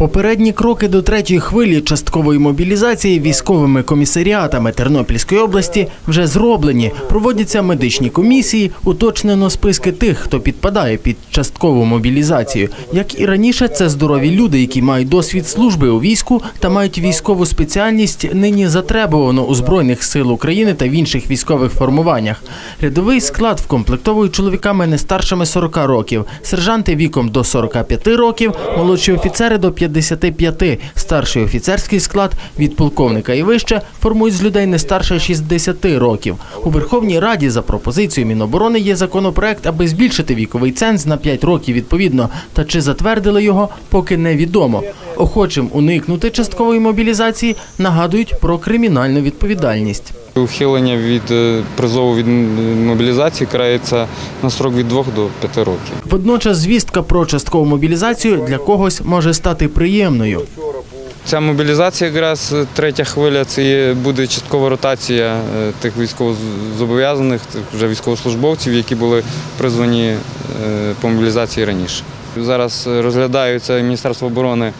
Попередні кроки до третьої хвилі часткової мобілізації військовими комісаріатами Тернопільської області вже зроблені. Проводяться медичні комісії, уточнено списки тих, хто підпадає під часткову мобілізацію. Як і раніше, це здорові люди, які мають досвід служби у війську та мають військову спеціальність, нині затребувано у збройних сил України та в інших військових формуваннях. Рядовий склад вкомплектовують чоловіками не старшими 40 років, сержанти віком до 45 років, молодші офіцери до 55, старший офіцерський склад від полковника і вище формують з людей не старше 60 років. У Верховній Раді за пропозицією Міноборони є законопроект, аби збільшити віковий ценз на 5 років відповідно. Та чи затвердили його, поки невідомо. Охочим уникнути часткової мобілізації нагадують про кримінальну відповідальність. Ухилення від е, призову від мобілізації карається на срок від 2 до 5 років. Водночас звістка про часткову мобілізацію для когось може стати приємною. Ця мобілізація, якраз е, третя хвиля, це є, буде часткова ротація е, тих військовозобов'язаних, тих вже військовослужбовців, які були призвані по мобілізації раніше. Зараз розглядаються Міністерство оборони.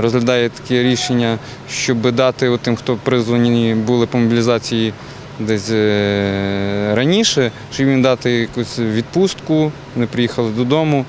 Розглядає таке рішення, щоб дати тим, хто призвані були по мобілізації десь е, раніше, щоб їм дати якусь відпустку, не приїхали додому.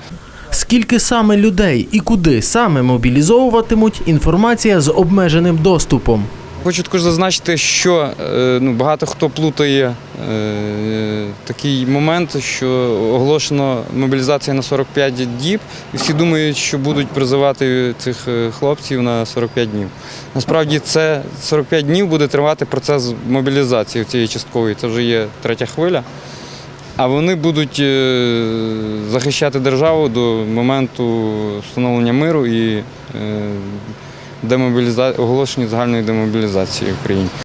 Скільки саме людей і куди саме мобілізовуватимуть інформація з обмеженим доступом. Хочу також зазначити, що е, ну, багато хто плутає е, такий момент, що оголошено мобілізація на 45 діб, і всі думають, що будуть призивати цих е, хлопців на 45 днів. Насправді це 45 днів буде тривати процес мобілізації цієї часткової. Це вже є третя хвиля. А вони будуть захищати державу до моменту встановлення миру і демобіліза... оголошення загальної демобілізації в Україні.